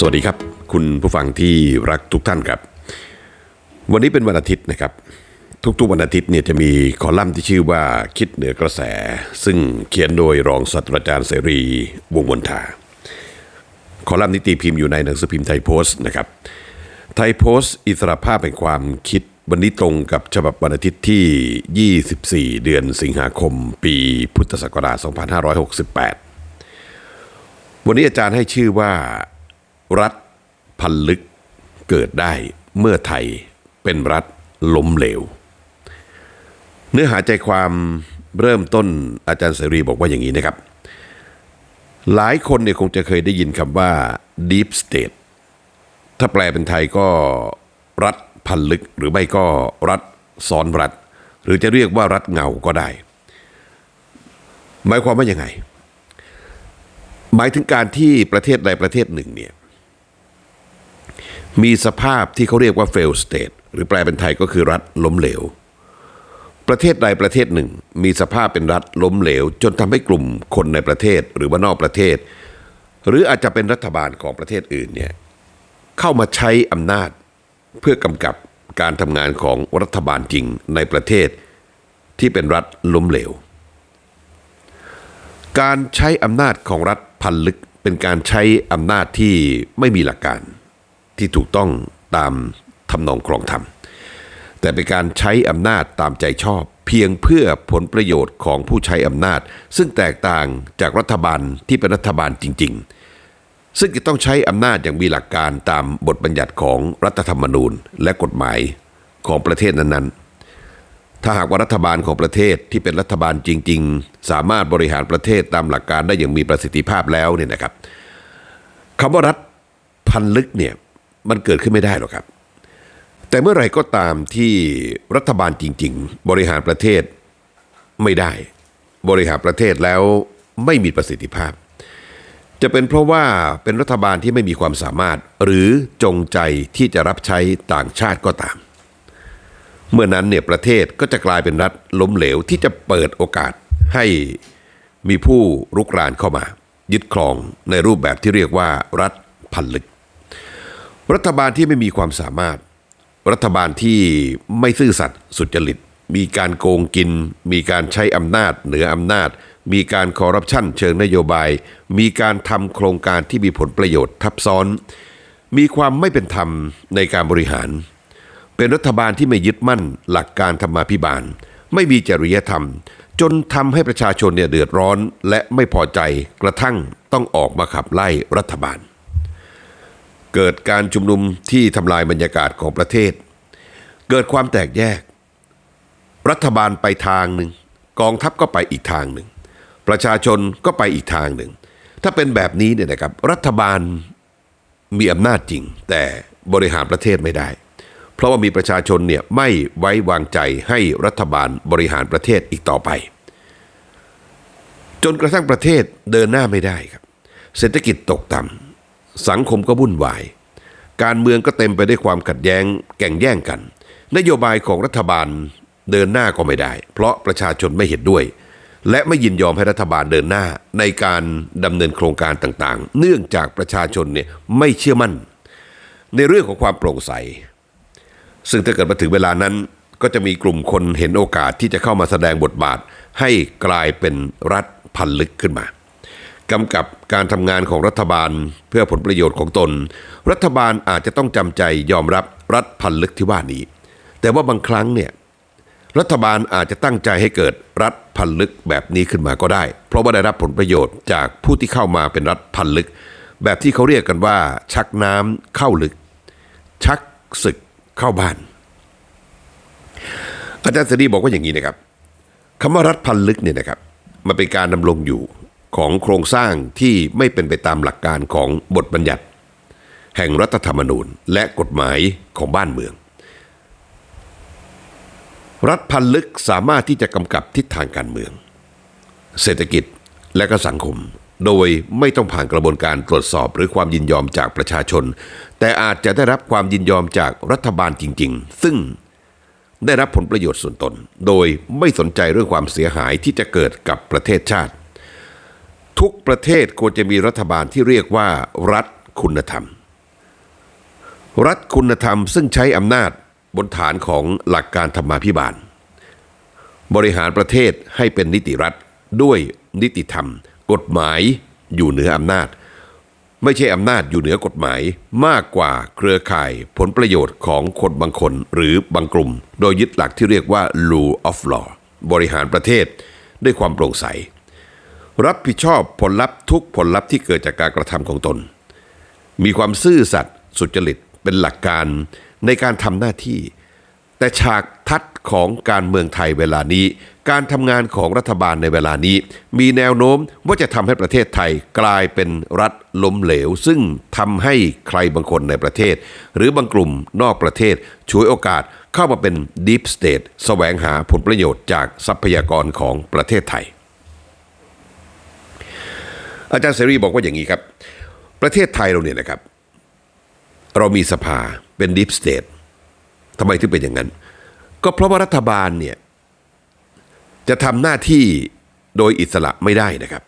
สวัสดีครับ คุณผู้ฟังที่รักทุกท่านครับ วันนี้เป็นวันอาทิตย์นะครับ ทุกๆวันอาทิตย์เนี่ยจะมีคอลัมน์ที่ชื่อว่าคิดเหนือกระแส ซึ่งเขียนโดยรองศาสตราจารย์เสรีวงมนทาคอลัมน์นี้ตีพิมพ์อยู่ในหนังสือพิมพ์ไทยโพสต์นะครับไทยโพสต์ อิสระภาพแห่งความคิดวันนี้ตรงกับฉบับวันอาทิตย์ที่ 24 เดือนสิงหาคม ปีพุทธศักราช 2568 วันนี้อาจารย์ให้ชื่อว่า รัฐพันลึกเกิดได้เมื่อไทยเป็นรัฐล้มเหลว เนื้อหาใจความเริ่มต้นอาจารย์เสรีบอกว่าอย่างนี้นะครับ หลายคนเนี่ยคงจะเคยได้ยินคำว่า deep state ถ้าแปลเป็นไทยก็รัฐพันลึกหรือไม่ก็รัฐซ้อนรัฐ หรือจะเรียกว่ารัฐเงาก็ได้ หมายความว่ายังไง หมายถึงการที่ประเทศใดประเทศหนึ่งเนี่ย มีสภาพที่เขาเรียกว่า fail state หรือแปลเป็นไทยก็คือรัฐล้มเหลว ประเทศใดประเทศหนึ่ง มีสภาพเป็นรัฐล้มเหลว จนทำให้กลุ่มคนในประเทศหรือว่านอกประเทศ หรืออาจจะเป็นรัฐบาลของประเทศอื่นเนี่ยเข้ามาใช้อำนาจเพื่อกำกับการทำงานของรัฐบาลจริงในประเทศที่เป็นรัฐล้มเหลว การใช้อำนาจของรัฐพันลึกเป็นการใช้อำนาจที่ไม่มีหลักการ ที่ถูกต้องตามทำนองครองธรรม แต่เป็นการใช้อำนาจตามใจชอบ เพียงเพื่อผลประโยชน์ของผู้ใช้อำนาจ ซึ่งแตกต่างจากรัฐบาลที่เป็นรัฐบาลจริง ๆ ซึ่งจะต้องใช้อำนาจอย่างมีหลักการตามบทบัญญัติของรัฐธรรมนูญและกฎหมายของประเทศนั้นๆถ้าหากว่ารัฐบาลของประเทศที่เป็นรัฐบาลจริง ๆ สามารถบริหารประเทศตามหลักการได้อย่างมีประสิทธิภาพแล้วเนี่ยนะครับคำว่ารัฐพันลึกเนี่ย มันเกิดขึ้นไม่ได้หรอกครับ แต่เมื่อไรก็ตามที่รัฐบาลจริง ๆ บริหารประเทศไม่ได้ บริหารประเทศแล้วไม่มีประสิทธิภาพ จะเป็นเพราะว่าเป็นรัฐบาลที่ไม่มีความสามารถ หรือจงใจที่จะรับใช้ต่างชาติก็ตาม เมื่อนั้นเนี่ยประเทศก็จะกลายเป็นรัฐล้มเหลวที่จะเปิดโอกาสให้มีผู้รุกรานเข้ามา ยึดครองในรูปแบบที่เรียกว่ารัฐพันลึก รัฐบาลที่ไม่มีความสามารถ รัฐบาลที่ไม่ซื่อสัตย์สุจริต มีการโกงกิน มีการใช้อำนาจเหนืออำนาจ มีการคอร์รัปชันเชิงนโยบาย มีการทำโครงการที่มีผลประโยชน์ทับซ้อน มีความไม่เป็นธรรมในการบริหาร เป็นรัฐบาลที่ไม่ยึดมั่นหลักการธรรมาภิบาล ไม่มีจริยธรรม จนทำให้ประชาชนเนี่ยเดือดร้อนและไม่พอใจกระทั่งต้องออกมาขับไล่รัฐบาล เกิดการชุมนุมที่ทำลายบรรยากาศของประเทศ เกิดความแตกแยก รัฐบาลไปทางหนึ่ง กองทัพก็ไปอีกทางหนึ่ง ประชาชนก็ไปอีกทางหนึ่ง ถ้าเป็นแบบนี้เนี่ยนะครับ รัฐบาลมีอำนาจจริง แต่บริหารประเทศไม่ได้ เพราะว่ามีประชาชนเนี่ยไม่ไว้วางใจให้รัฐบาลบริหารประเทศอีกต่อไป จนกระทั่งประเทศเดินหน้าไม่ได้ครับ เศรษฐกิจตกต่ำ สังคมก็วุ่นวาย การเมืองก็เต็มไปด้วยความขัดแย้ง แก่งแย่งกัน นโยบายของรัฐบาลเดินหน้าก็ไม่ได้ เพราะประชาชนไม่เห็นด้วย และไม่ยินยอมให้รัฐบาลเดินหน้าในการดำเนินโครงการต่างๆ เนื่องจากประชาชนเนี่ยไม่เชื่อมั่น ในเรื่องของความโปร่งใส ซึ่งถ้าเกิดมาถึงเวลานั้นก็จะมีกลุ่มคนเห็นโอกาสที่จะเข้ามาแสดงบทบาท ให้กลายเป็นรัฐพันลึกขึ้นมา กำกับการทำงานของรัฐบาลเพื่อผลประโยชน์ของตน รัฐบาลอาจจะต้องจำใจยอมรับรัฐพันลึกที่ว่านี้ แต่ว่าบางครั้งเนี่ยรัฐบาลอาจจะตั้งใจให้เกิดรัฐพันลึกแบบนี้ขึ้นมาก็ได้ เพราะว่าได้รับผลประโยชน์จากผู้ที่เข้ามาเป็นรัฐพันลึก แบบที่เขาเรียกกันว่า ชักน้ำเข้าลึก ชักศึกเข้าบ้าน อาจารย์เสรีบอกว่าอย่างนี้นะครับคำว่ารัฐพันลึกเนี่ยนะครับมันเป็นการดำรงอยู่ ของโครงสร้างที่ไม่เป็นไปตามหลักการของบทบัญญัติ แห่งรัฐธรรมนูญและกฎหมายของบ้านเมือง รัฐพันลึกสามารถที่จะกำกับทิศทางการเมือง เศรษฐกิจและก็สังคม โดยไม่ต้องผ่านกระบวนการตรวจสอบหรือความยินยอมจากประชาชน แต่อาจจะได้รับความยินยอมจากรัฐบาลจริง ๆ ซึ่งได้รับผลประโยชน์ส่วนตน โดยไม่สนใจเรื่องความเสียหายที่จะเกิดกับประเทศชาติ ทุกประเทศควรจะมีรัฐบาลที่เรียกว่า รัฐคุณธรรม รัฐคุณธรรมซึ่งใช้อำนาจบนฐานของหลักการธรรมาภิบาล บริหารประเทศให้เป็นนิติรัฐด้วยนิติธรรม กฎหมายอยู่เหนืออำนาจ ไม่ใช่อำนาจอยู่เหนือกฎหมายมากกว่าเครือข่ายผลประโยชน์ของคนบางคนหรือบางกลุ่ม โดยยึดหลักที่เรียกว่า rule of law บริหารประเทศด้วยความโปร่งใส รับผิดชอบผลลัพธ์ทุกผลลัพธ์ที่เกิดจากการกระทำของตน มีความซื่อสัตย์สุจริตเป็นหลักการในการทำหน้าที่ แต่ฉากทัดของการเมืองไทยเวลานี้ การทำงานของรัฐบาลในเวลานี้ มีแนวโน้มว่าจะทำให้ประเทศไทยกลายเป็นรัฐล้มเหลว ซึ่งทำให้ใครบางคนในประเทศ หรือบางกลุ่มนอกประเทศฉวยโอกาสเข้ามาเป็น Deep State แสวงหาผลประโยชน์จากทรัพยากรของประเทศไทย อาจารย์เสรีบอกว่าอย่างนี้ครับ ประเทศไทยเราเนี่ยนะครับ เรามีสภาเป็นดิฟสเตททำไมถึงเป็นอย่างนั้น ก็เพราะว่ารัฐบาลเนี่ยจะทำหน้าที่โดยอิสระไม่ได้นะครับ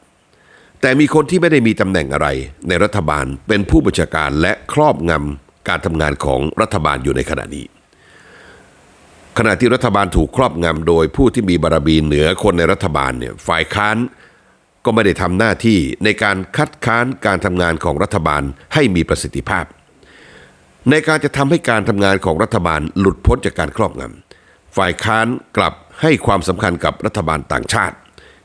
แต่มีคนที่ไม่ได้มีตำแหน่งอะไรในรัฐบาลเป็นผู้บัญชาการและครอบงำการทำงานของรัฐบาลอยู่ในขณะนี้ ขณะที่รัฐบาลถูกครอบงำโดยผู้ที่มีบารมีเหนือคนในรัฐบาลเนี่ยฝ่ายค้าน ก็ไม่ได้ทำหน้าที่ในการคัดค้านการทำงานของรัฐบาลให้มีประสิทธิภาพ ในการจะทำให้การทำงานของรัฐบาลหลุดพ้นจากการครอบงำฝ่ายค้านกลับให้ความสำคัญกับรัฐบาลต่างชาติ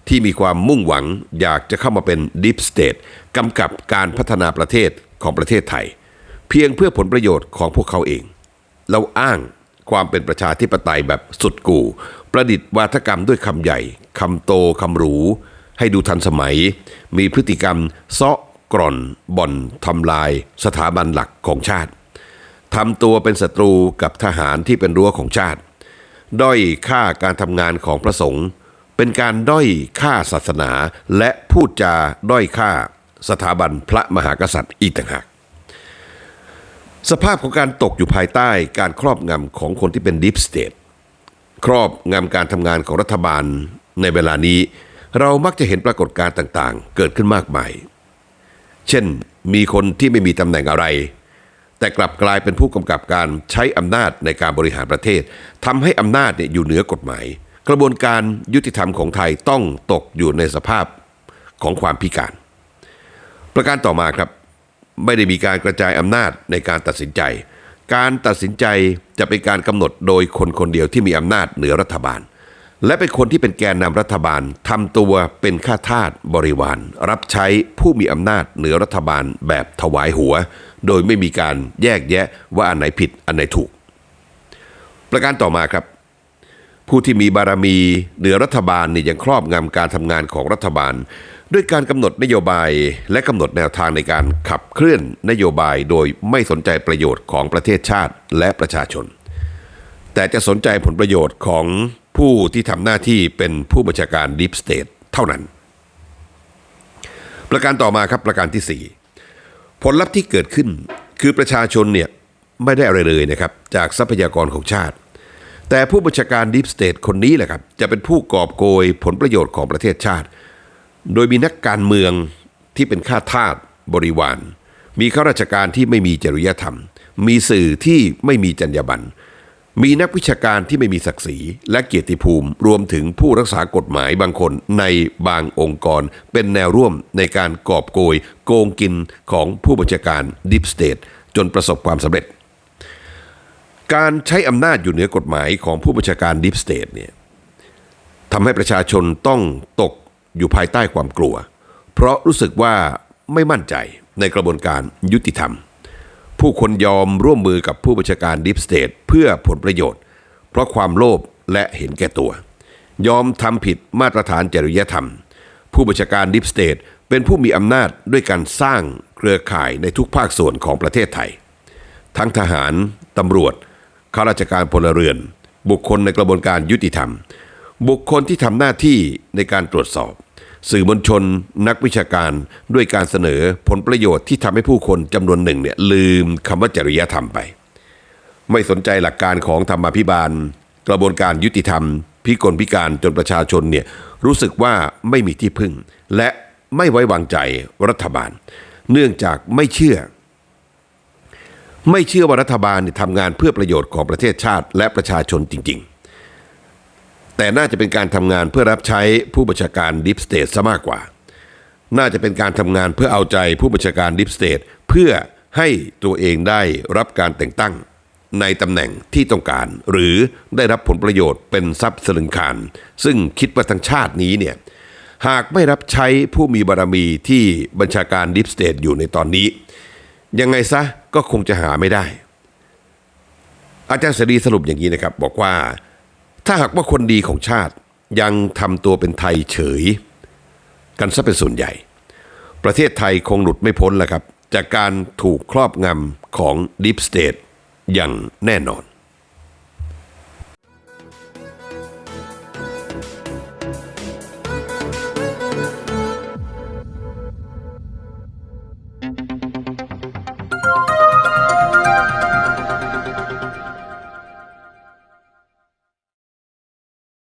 ที่มีความมุ่งหวังอยากจะเข้ามาเป็นดิฟสเตทกำกับการพัฒนาประเทศของประเทศไทย เพียงเพื่อผลประโยชน์ของพวกเขาเอง เราอ้างความเป็นประชาธิปไตยแบบสุดกู่ ประดิษฐ์วาทกรรมด้วยคำใหญ่คำโตคำหรู ให้ดูทันสมัย มีพฤติกรรมเซาะกร่อนบ่อนทำลายสถาบันหลักของชาติทำตัวเป็นศัตรูกับทหารที่เป็นรั้วของชาติ ด้อยค่าการทำงานของพระสงฆ์เป็นการด้อยค่าศาสนา และพูดจาด้อยค่าสถาบันพระมหากษัตริย์อีกต่างหากสภาพของการตกอยู่ภายใต้การครอบงำของคนที่เป็นดิฟสเตทครอบงำการทำงานของรัฐบาลในเวลานี้ เรามักจะเห็นปรากฏการณ์ต่างๆ เกิดขึ้นมากมาย เช่น มีคนที่ไม่มีตำแหน่งอะไร แต่กลับกลายเป็นผู้กำกับการใช้อำนาจในการบริหารประเทศทำให้อำนาจเนี่ยอยู่เหนือกฎหมาย กระบวนการยุติธรรมของไทยต้องตกอยู่ในสภาพของความพิการ ประการต่อมาครับ ไม่ได้มีการกระจายอำนาจในการตัดสินใจ การตัดสินใจจะเป็นการกำหนดโดยคนคนเดียวที่มีอำนาจเหนือรัฐบาล และเป็นคนที่เป็นแกนนำรัฐบาลทำตัวเป็นข้าทาสบริวาร รับใช้ผู้มีอำนาจเหนือรัฐบาลแบบถวายหัว โดยไม่มีการแยกแยะว่าอันไหนผิดอันไหนถูก ประการต่อมาครับ ผู้ที่มีบารมีเหนือรัฐบาลเนี่ยยังครอบงำการทำงานของรัฐบาล ด้วยการกำหนดนโยบายและกำหนดแนวทางในการขับเคลื่อนนโยบายโดยไม่สนใจประโยชน์ของประเทศชาติและประชาชน แต่จะสนใจผลประโยชน์ของ ผู้ที่ทำหน้าที่เป็นผู้บัญชาการดีฟสเตทเท่านั้น ประการต่อมาครับประการที่ 4 ผลลัพธ์ที่เกิดขึ้นคือประชาชนเนี่ยไม่ได้อะไรเลยนะครับจากทรัพยากรของชาติ แต่ผู้บัญชาการดีฟสเตทคนนี้แหละครับจะเป็นผู้กอบโกยผลประโยชน์ของประเทศชาติ โดยมีนักการเมืองที่เป็นข้าทาสบริวาร มีข้าราชการที่ไม่มีจริยธรรม มีสื่อที่ไม่มีจรรยาบรรณ มีนักวิชาการที่ไม่มีศักดิ์ศรีและเกียรติภูมิ รวมถึงผู้รักษากฎหมายบางคนในบางองค์กร เป็นแนวร่วมในการกอบโกย โกงกินของผู้บัญชาการดิฟสเตทจนประสบความสำเร็จ การใช้อำนาจอยู่เหนือกฎหมายของผู้บัญชาการดิฟสเตทเนี่ยทำให้ประชาชนต้องตกอยู่ภายใต้ความกลัว เพราะรู้สึกว่าไม่มั่นใจในกระบวนการยุติธรรม ผู้คนยอมร่วมมือกับผู้บัญชาการดิฟสเตทเพื่อผลประโยชน์ เพราะความโลภและเห็นแก่ตัว ยอมทำผิดมาตรฐานจริยธรรม ผู้บัญชาการดิฟสเตทเป็นผู้มีอำนาจด้วยการสร้างเครือข่ายในทุกภาคส่วนของประเทศไทย ทั้งทหาร ตำรวจ ข้าราชการพลเรือน บุคคลในกระบวนการยุติธรรม บุคคลที่ทำหน้าที่ในการตรวจสอบ สื่อมวลชน นักวิชาการด้วยการเสนอผลประโยชน์ที่ทำให้ผู้คนจำนวนหนึ่งเนี่ยลืมคำว่าจริยธรรมไป ไม่สนใจหลักการของธรรมาภิบาล กระบวนการยุติธรรม พิกลพิการจนประชาชนเนี่ยรู้สึกว่าไม่มีที่พึ่ง และไม่ไว้วางใจรัฐบาล เนื่องจากไม่เชื่อ ไม่เชื่อว่ารัฐบาลเนี่ยทำงานเพื่อประโยชน์ของประเทศชาติและประชาชนจริง ๆ แต่น่าจะเป็นการทำงานเพื่อรับใช้ผู้บัญชาการดิฟสเตทซะมากกว่า น่าจะเป็นการทำงานเพื่อเอาใจผู้บัญชาการดิฟสเตทเพื่อให้ตัวเองได้รับการแต่งตั้ง ในตำแหน่งที่ต้องการ หรือได้รับผลประโยชน์เป็นทรัพย์สลึงคารซึ่งคิดว่าทั้งชาตินี้เนี่ยหากไม่รับใช้ผู้มีบารมีที่บัญชาการดิฟสเตทอยู่ในตอนนี้ ยังไงซะก็คงจะหาไม่ได้ อาจารย์เสรีสรุปอย่างนี้นะครับ บอกว่า ถ้าหากว่าคนดีของชาติยังทำตัวเป็นไทยเฉย กันซะเป็นส่วนใหญ่ ประเทศไทยคงหลุดไม่พ้นแหละครับ จากการถูกครอบงำของดิฟสเตทอย่างแน่นอน